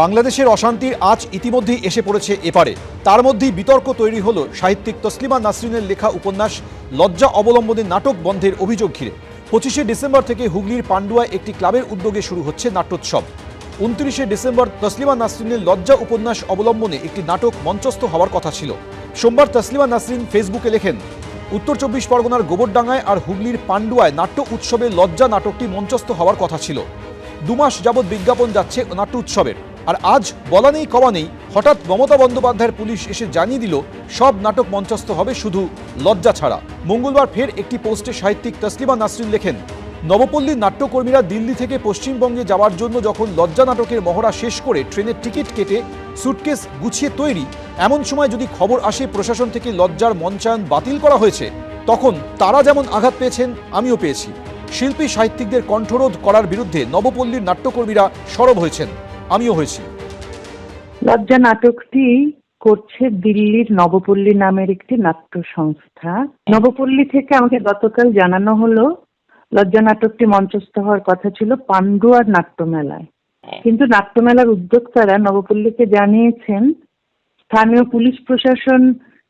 বাংলাদেশের অশান্তির আজ ইতিমধ্যেই এসে পড়েছে এপারে। তার মধ্যেই বিতর্ক তৈরি হলো সাহিত্যিক তসলিমা নাসরিনের লেখা উপন্যাস লজ্জা অবলম্বনে নাটক বন্ধের অভিযোগ ঘিরে। পঁচিশে ডিসেম্বর থেকে হুগলির পান্ডুয়ায় একটি ক্লাবের উদ্যোগে শুরু হচ্ছে নাট্যোৎসব। উনত্রিশে ডিসেম্বর তসলিমা নাসরিনের লজ্জা উপন্যাস অবলম্বনে একটি নাটক মঞ্চস্থ হওয়ার কথা ছিল। সোমবার তসলিমা নাসরিন ফেসবুকে লেখেন, উত্তর চব্বিশ পরগনার গোবরডাঙ্গায় আর হুগলির পাণ্ডুয়ায় নাট্য উৎসবে লজ্জা নাটকটি মঞ্চস্থ হওয়ার কথা ছিল। দুমাস যাবৎ বিজ্ঞাপন যাচ্ছে নাট্য উৎসবের আর আজ বলা নেই, কওয়া নেই, হঠাৎ মমতা বন্দ্যোপাধ্যায়ের পুলিশ এসে জানিয়ে দিল, সব নাটক মঞ্চস্থ হবে শুধু লজ্জা ছাড়া। মঙ্গলবার ফের একটি পোস্টে সাহিত্যিক তসলিমা নাসরিন লেখেন নবপল্লীর নাট্যকর্মীরা দিল্লি থেকে পশ্চিমবঙ্গে যাওয়ার জন্য যখন লজ্জা নাটকের মহড়া শেষ করে ট্রেনের টিকিট কেটে সুটকেস গুছিয়ে তৈরি, এমন সময় যদি খবর আসে প্রশাসন থেকে লজ্জার মঞ্চায়ন বাতিল করা হয়েছে, তখন তারা যেমন আঘাত পেয়েছেন, আমিও পেয়েছি। শিল্পী সাহিত্যিকদের কণ্ঠরোধ করার বিরুদ্ধে নবপল্লীর নাট্যকর্মীরা সরব হয়েছেন। আমিও হয়েছি। লজ্জা নাটকটি করছে দিল্লির নবপল্লী নামের একটি নাট্য সংস্থা নবপল্লী থেকে আমাকে গতকাল জানানো হলো লজ্জা নাটকটি মঞ্চস্থ হওয়ার কথা ছিল পান্ডুয়ার নাট্যমেলায়। কিন্তু নাট্যমেলার উদ্যোক্তারা নবপল্লীকে জানিয়েছেন স্থানীয় পুলিশ প্রশাসন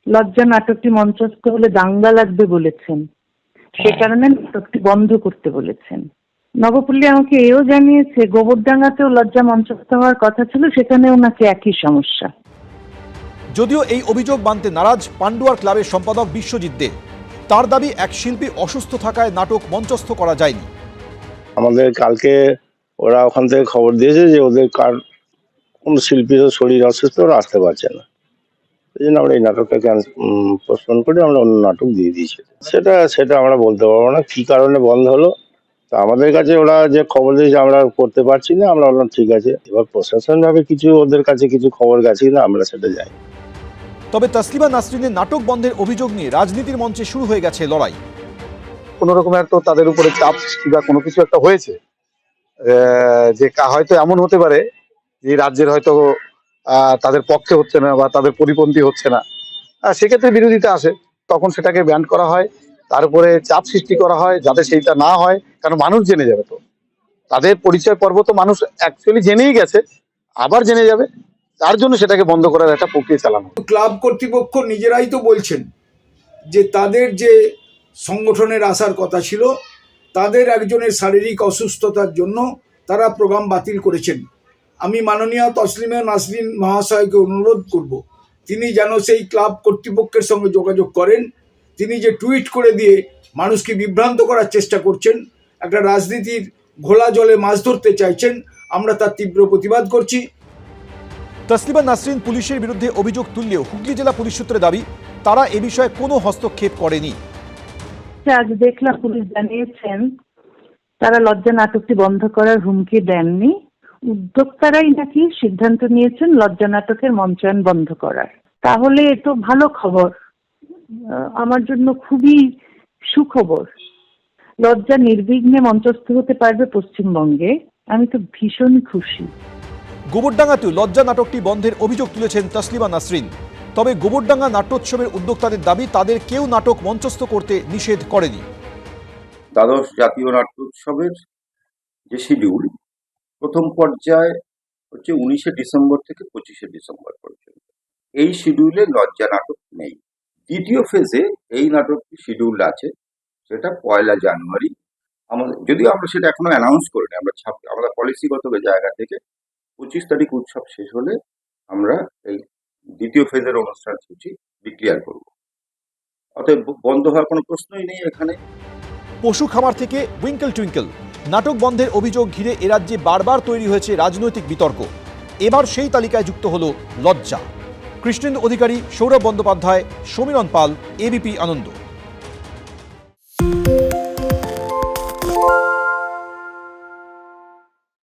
লজ্জা নাটকটি মঞ্চস্থ হলে দাঙ্গা লাগবে বলেছেন। সে কারণে নাটকটি বন্ধ করতে বলেছেন। নবপল্লী আমাকে এও জানিয়েছে গোবরডাঙ্গাতেও লজ্জা মঞ্চস্থ হওয়ার কথা ছিল সেখানেও নাকি একই সমস্যা। যদিও এই অভিযোগ মানতে নারাজ পান্ডুয়ার ক্লাবের সম্পাদক বিশ্বজিৎ দে তার দাবি এক শিল্পী অসুস্থ থাকায় নাটক মঞ্চস্থ করা যায়নি। আমাদের কালকে ওরা ওখান থেকে খবর দিয়েছে যে ওদের কার কোন শিল্পীর শরীর অসুস্থ ওরা আসতে পারছে না। এই জন্য আমরা এই নাটকটা পোস্টপোন করে আমরা অন্য নাটক দিয়ে দিয়েছি। সেটা সেটা আমরা বলতে পারব না কি কারণে বন্ধ হলো তা আমাদের কাছে ওরা যে খবর দিয়েছে আমরা করতে পারছি না। আমরা বললাম ঠিক আছে। এবার প্রশাসন ভাবে কিছু ওদের কাছে কিছু খবর গেছে না আমরা সেটা যাই তবে তসলিমা নাসরিনের নাটক বন্ধের অভিযোগ নিয়ে রাজনীতির মঞ্চে শুরু হয়ে গেছে লড়াই। কোনো রকমের তো তাদের উপরে চাপ বা কোনো কিছু একটা হয়েছে? আহ, যে কা- হয়তো এমন হতে পারে যে রাজ্যের হয়তো আহ, তাদের পক্ষে হচ্ছে না বা তাদের পরিপন্থী হচ্ছে না। সেক্ষেত্রে বিরোধিতা আসে। তখন সেটাকে ব্যান করা হয়। তার উপরে চাপ সৃষ্টি করা হয় যাতে সেইটা না হয়, কারণ মানুষ জেনে যাবে তো। তাদের পরিচয় পর্ব তো মানুষ অ্যাকচুয়ালি জেনেই গেছে, আবার জেনে যাবে। তার জন্য সেটাকে বন্ধ করার একটা প্রক্রিয়া চালানো। ক্লাব কর্তৃপক্ষ নিজেরাই তো বলছেন যে তাদের যে সংগঠনের আসার কথা ছিল, তাদের একজনের শারীরিক অসুস্থতার জন্য তারা প্রোগ্রাম বাতিল করেছেন। আমি মাননীয় তসলিমা নাসরিন মহাশয়কে অনুরোধ করব, তিনি যেন সেই ক্লাব কর্তৃপক্ষের সঙ্গে যোগাযোগ করেন তিনি যে টুইট করে দিয়ে মানুষকে বিভ্রান্ত করার চেষ্টা করছেন একটা রাজনীতির ঘোলা জলে মাছ ধরতে চাইছেন আমরা তার তীব্র প্রতিবাদ করছি। তসলিমা নাসরিন পুলিশের বিরুদ্ধে অভিযোগ তুললেও হুগলি জেলা পুলিশ সূত্রে দাবি তারা এ বিষয়ে কোনো হস্তক্ষেপ করেনি। আজ দেখলাম পুলিশ জানিয়েছেন তারা লজ্জা নাটকটি বন্ধ করার হুমকি দেননি। উদ্যোক্তারাই নাকি সিদ্ধান্ত নিয়েছেন লজ্জা নাটকের মঞ্চায়ন বন্ধ করার। তাহলে এ তো ভালো খবর। আমার জন্য খুবই সুখবর। লজ্জা নির্বিঘ্নে মঞ্চস্থ হতে পারবে পশ্চিমবঙ্গে। আমি তো ভীষণ খুশি। গোবরডাঙ্গাতেও লজ্জা নাটকটি বন্ধের অভিযোগ তুলেছেন তসলিমা নাসরিন। তবে গোবরডাঙ্গা নাট্যোৎসবের উদ্যোক্তাদের দাবি তাদের কেউ নাটক মঞ্চস্থ করতে নিষেধ করেনি। দ্বাদশ জাতীয় নাট্যোৎসবের যে শিডিউল প্রথম পর্যায় হচ্ছে উনিশে ডিসেম্বর থেকে পঁচিশে ডিসেম্বর পর্যন্ত। এই শিডিউলে লজ্জা নাটক দ্বিতীয় ফেজে এই নাটকটি শিডিউল আছে, সেটা পয়লা জানুয়ারি। আমাদের, যদিও আমরা সেটা এখনও অ্যানাউন্স করি করিনি, আমরা ছাপ, আমরা পলিসিগত জায়গা থেকে পঁচিশ তারিখ উৎসব শেষ হলে আমরা এই দ্বিতীয় ফেজের অনুষ্ঠান সূচি ডিক্লেয়ার করব। অতএব বন্ধ হওয়ার কোনো প্রশ্নই নেই এখানে। পশু খামার থেকে উইঙ্কেল টুইঙ্কেল নাটক বন্ধের অভিযোগ ঘিরে এরাজ্যে বারবার তৈরি হয়েছে রাজনৈতিক বিতর্ক। এবার সেই তালিকায় যুক্ত হলো লজ্জা। কৃষ্ণেন্দু অধিকারী সৌরভ বন্দ্যোপাধ্যায় সমীরণ পাল এবিপি আনন্দ।